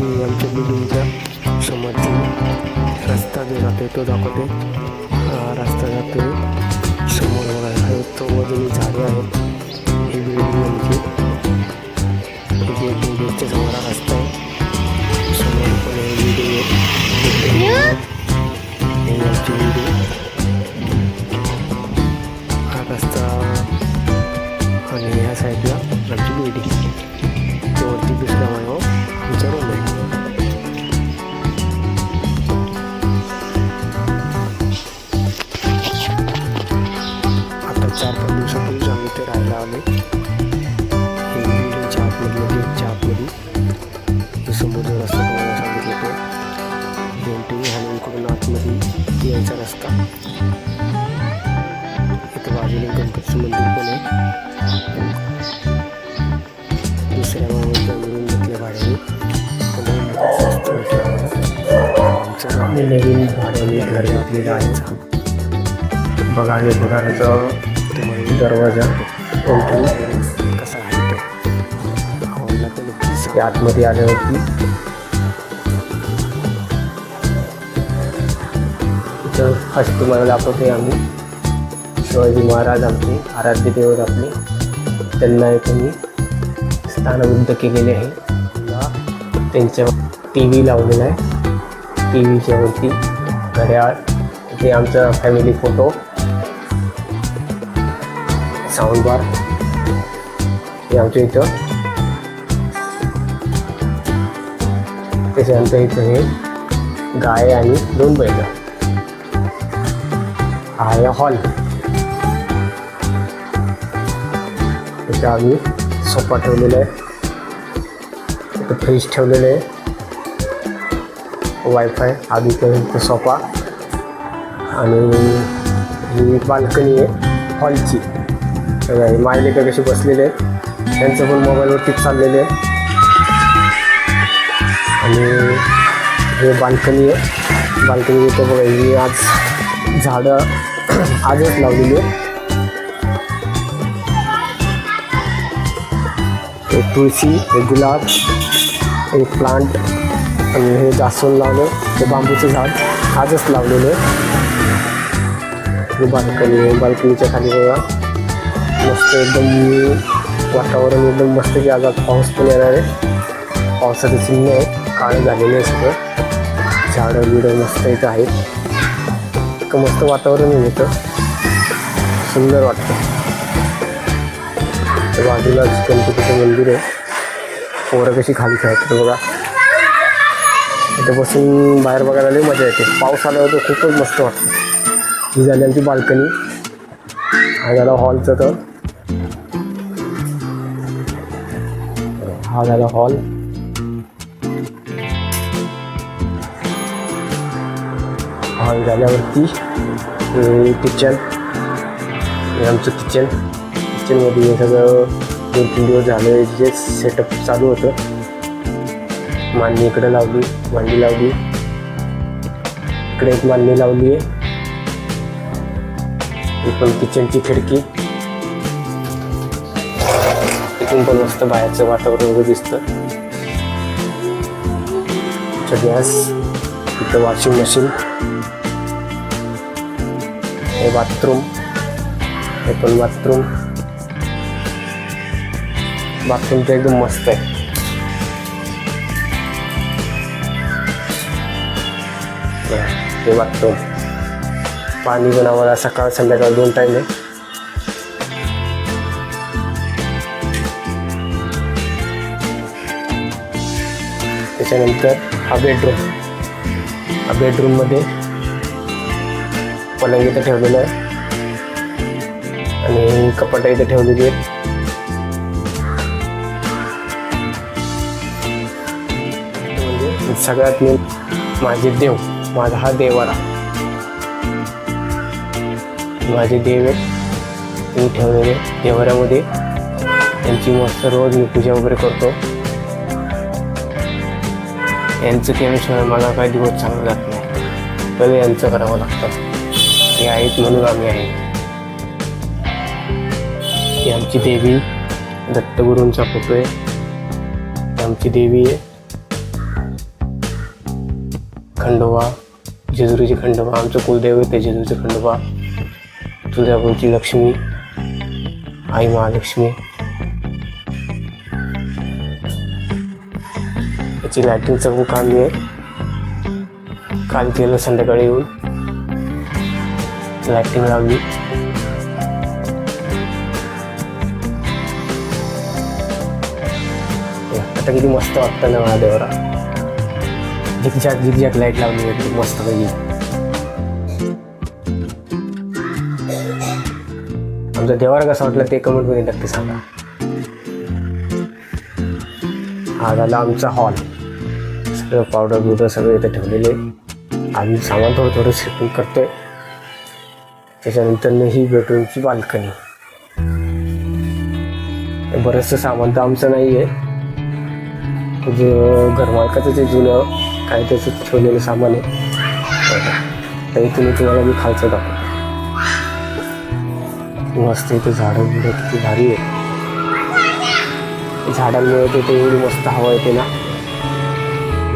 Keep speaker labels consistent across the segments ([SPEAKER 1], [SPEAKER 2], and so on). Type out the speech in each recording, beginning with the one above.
[SPEAKER 1] ही आमच्या बिल्डिंगच्या समोरची रस्ता जो जातोय तो दाखवते हा रस्ता जातोय समोर बघा हे तो वजनी झाडे आहेत ही बिल्डिंग आमची इथे एक बिल्डिंगच्या समोर हा रस्ता आहे समोर पण हे बिल्डिंग आहे इथे राहायला आलो. ही बिल्डिंगच्या आतमधलं गेटच्या आतमध्ये हे समोर रस्ता तुम्हाला सांगितलं तो. एंट्री आणि इकडून आतमध्ये यायचा रस्ता. इथं बाजूला गणपतीचं मंदिर पण आहे. दुसऱ्या मामाच्या मिळून भाड्याने. आमचं नवीन भाड्याने घर घेतलेलं आहे बघा हे दरवाजा. एंट्री कसा आहे तो आवडला तर नक्कीच आतमध्ये आल्यावरती. इथं फर्स्ट तुम्हाला दाखवते आम्ही. शिवाजी महाराज आमचे आराध्य दैवत आपले. त्यांना इथे मी स्थानबद्ध केलेले आहे. त्यांच्या टी व्ही लावलेला आहे. टी व्हीच्यावरती घड्याळ. ते आमचा फॅमिली फोटो साऊंड बार हे आमच्या इथं. त्याच्यानंतर इथं हे गाय आणि दोन बैल. हा आहे हॉल. इथं आम्ही सोफा ठेवलेला आहे. इथं फ्रीज ठेवलेलं आहे. वायफाय आधी इथं सोफा. आणि ही बाल्कनी आहे हॉलची. मायले का कसे बसलेले आहेत? त्यांचं पण मोबाईलवरतीच चाललेले आहे. आणि हे बाल्कनी आहे. बाल्कनी इथं बघा मी आज झाडं आजच लावलेली आहे एक तुळशी एक गुलाब एक प्लांट आणि हे जास्वंद लावलं ते बांबूचं झाड आजच लावलेलं आहे. बाल्कनी आहे बाल्कनीच्या खाली बघा. मस्त एकदम वातावरण एकदम मस्त की आज पाऊस पण येणार आहे. पावसाचे चिन्ह आहे काळं झालेलं आहे सगळं. झाडं बिडं मस्त इथं आहेत. इतकं मस्त वातावरण आहे इथं. सुंदर वाटतं. त्या बाजूलाच गणपतीचं मंदिर आहे. पोरं कशी खाली खेळतात बघा. इथं बसून बाहेर बघायला लई मजा येते. पाऊस आल्यावर तर खूपच मस्त वाटतं. ही झाली आमची बाल्कनी. हा झाला हॉलचं तर. हा झाला हॉल हॉल झाल्यावरती किचन आमचं किचन किचनमध्ये हे सगळं दोन तीन दिवस झाले जे सेटअप चालू होतं. मांडणी इकडे लावली मांडणी लावली. इकडे एक मांडणी लावली आहे ही पण किचनची खिडकी. इथून पण मस्त बाहेरचं वातावरण वगैरे दिसतं. गॅस इथं वॉशिंग मशीन हे बाथरूम हे पण बाथरूम. बाथरूम तर एकदम मस्त आहे. हे बाथरूम. पाणी पण आम्हाला सकाळ संध्याकाळ दोन टाईम आहे त्याच्यानंतर हा बेडरूम हा बेडरूममध्ये पलंग इथं ठेवलेलं आहे. आणि कपाट इथं ठेवलेली आहेत. म्हणजे सगळ्यात मी माझे देव माझा हा देवारा माझे देव आहेत. मी ठेवलेले देवाऱ्यामध्ये त्यांची मस्त रोज मी पूजा वगैरे करतो. यांचं केल्याशिवाय मला काही दिवस चांगलं जात नाही. पहिले यांचं करावं लागतं. हे आहेत म्हणून आम्ही आहे. ही आमची देवी दत्तगुरूंचा फोटो आहे. ही आमची देवी आहे. खंडोबा जेजुरीचे खंडोबा. आमचं कुलदैवत आहे जेजुरीचे खंडोबा. तुळजापूरची लक्ष्मी. आई महालक्ष्मी. त्याची लायटिंगचं खूप काम आहे. काल केलं संध्याकाळी येऊन. लायटिंग लावली. आता किती मस्त वाटतं ना महादेवरा झिकझॅक झिकझॅक लाइट लावली आहे किती मस्त पैकी. आमचा देवारा कसं वाटलं ते कमेंटमध्ये नक्की सांगा. हा झाला आमचा हॉल सगळं पावडर बिवडर सगळं इथे ठेवलेले. आम्ही सामान थोडं थोडं शिपिंग करतोय. त्याच्यानंतर ही बेडरूमची बाल्कनी बरंचसं सामान तर आमचं नाही आहे जे घरमालकाचं जे जुनं काय त्याचं ठेवलेलं सामान आहे. तर इथून तुम्हाला मी खालचं दाखवतो. मस्त इथे झाडं बिडं किती भारी आहे झाडांमुळे तिथे एवढी मस्त हवा येते ना.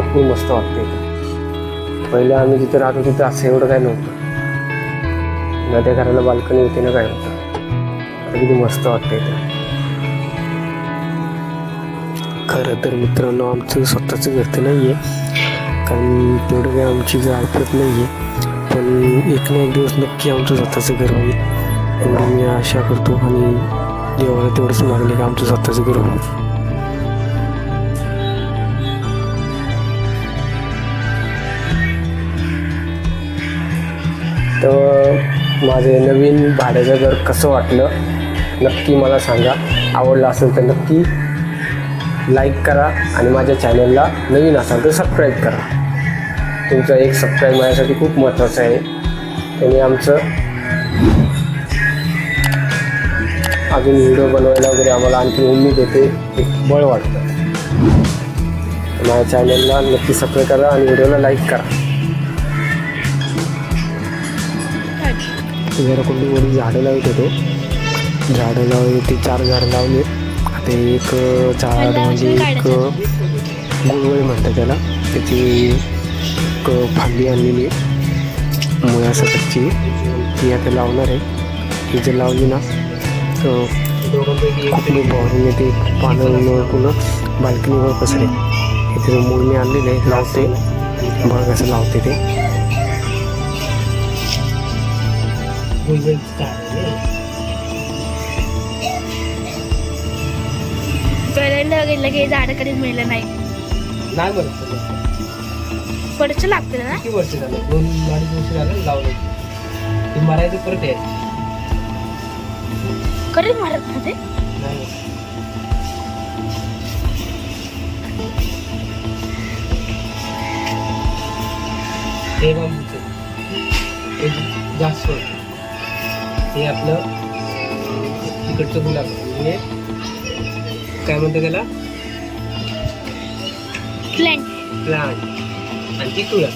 [SPEAKER 1] भरपूर मस्त वाटते इथं. पहिले आम्ही जिथे राहतो तिथं असं एवढं काय नव्हतं. ना त्या घराला बाल्कनी होती ना काय होतं. आता किती मस्त वाटतं इथं. खरं तर मित्रांनो आमचं स्वतःचं घर तर नाही आहे कारण तेवढं काही आमची जर ऐकत नाही आहे पण एक ना एक दिवस नक्की आमचं स्वतःचं घर होईल. एवढं मी आशा करतो आणि देवाला तेवढंच मागले की आमचं स्वतःचं घर होईल. तर माझे नवीन भाड्याचं घर कसं वाटलं नक्की मला सांगा. आवडलं असेल तर नक्की लाईक करा आणि माझ्या चॅनलला नवीन असाल तर सबस्क्राईब करा. तुमचा एक सबस्क्राईब माझ्यासाठी खूप महत्त्वाचं आहे. त्याने आमचं अजून व्हिडिओ बनवायला वगैरे आम्हाला आणखी उमेद येते एक बळ वाटतं. माझ्या चॅनलला नक्की सबस्क्राईब करा आणि व्हिडिओला लाईक करा. जरा कोणती कोणी झाडं लावत होते. झाडं लावले ते चार झाडं लावले. आता एक झाड म्हणजे एक गुळवळी म्हणतात त्याला. त्याची एक फांदी आणलेली आहे. मुळ्यासाठीची ती आता लावणार आहे. ती जर लावली ना तर खूप बॉरिंग येते पानं पुन्हा बाल्कनीवर पसरे हे त्याचं मूळ मी आणलेलं आहे. लावते. बघा कसं लावते ते.
[SPEAKER 2] करायला गेलं की झाड कधीच मिळलं नाही.
[SPEAKER 3] नाही म्हणत
[SPEAKER 2] पडचं लागतं ना?
[SPEAKER 3] किती वर्ष झालं? दोन अडीच वर्ष झालं लावलं ते मरायचं परत आहे
[SPEAKER 2] कधी मारत ना ते?
[SPEAKER 3] नाही बांबूचं हे जास्त हे आपलं तिकडचं गुलाब म्हणजे काय म्हणतं त्याला?
[SPEAKER 2] प्लॅन
[SPEAKER 3] प्लांट आणि ती तुळस.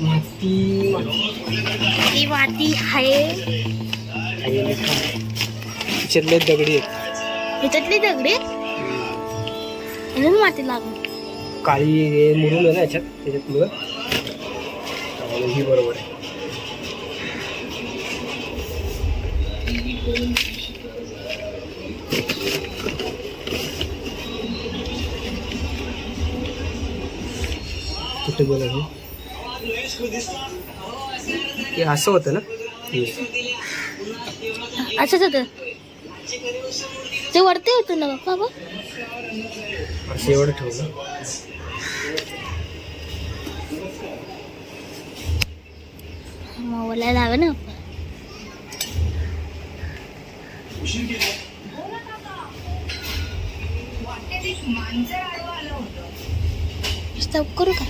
[SPEAKER 3] माती
[SPEAKER 2] ती माती आहे.
[SPEAKER 3] तिच्यातले दगडी आहेत.
[SPEAKER 2] ह्याच्यातली दगडी अजून माती लागून
[SPEAKER 3] काळी हे आहे ना याच्यात त्याच्यातमुळं त्यामुळे ही बरोबर आहे. कुठे हे? असं होतं ना.
[SPEAKER 2] असंच होतं. ते वरती होतं ना बाबा?
[SPEAKER 3] असं एवढं ठेवलं.
[SPEAKER 2] मला लावा ना. स्टॉप करू का?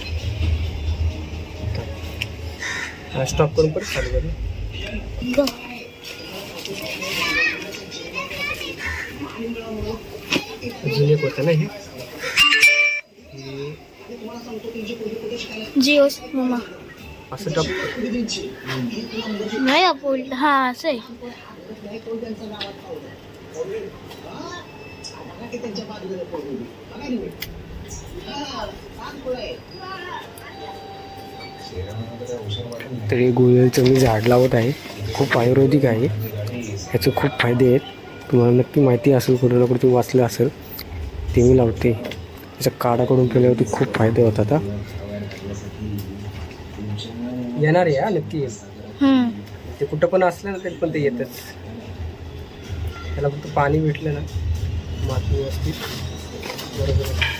[SPEAKER 3] स्टॉप करून परत चालू कर अजून एक होतं ना हे? हे
[SPEAKER 2] जिओ मम्मा
[SPEAKER 3] असं टॉप
[SPEAKER 2] नाही आपण हा असं आहे.
[SPEAKER 1] तर हे मी झाड लावत आहे. खूप आयुर्वेदिक आहे. ह्याचे खूप फायदे आहेत. तुम्हाला नक्की माहिती असेल कुठे ना कुठे तुम्ही वाचलं असेल ते मी लावते. त्याच्या काढाकडून केल्यावरती खूप फायदे होतात हा.
[SPEAKER 3] येणार आहे हा नक्की येईल
[SPEAKER 2] हम्म.
[SPEAKER 3] ते कुठं पण असलं ना तरी पण ते येतच त्याला फक्त पाणी भेटलं ना माती व्यवस्थित बरोबर आहे.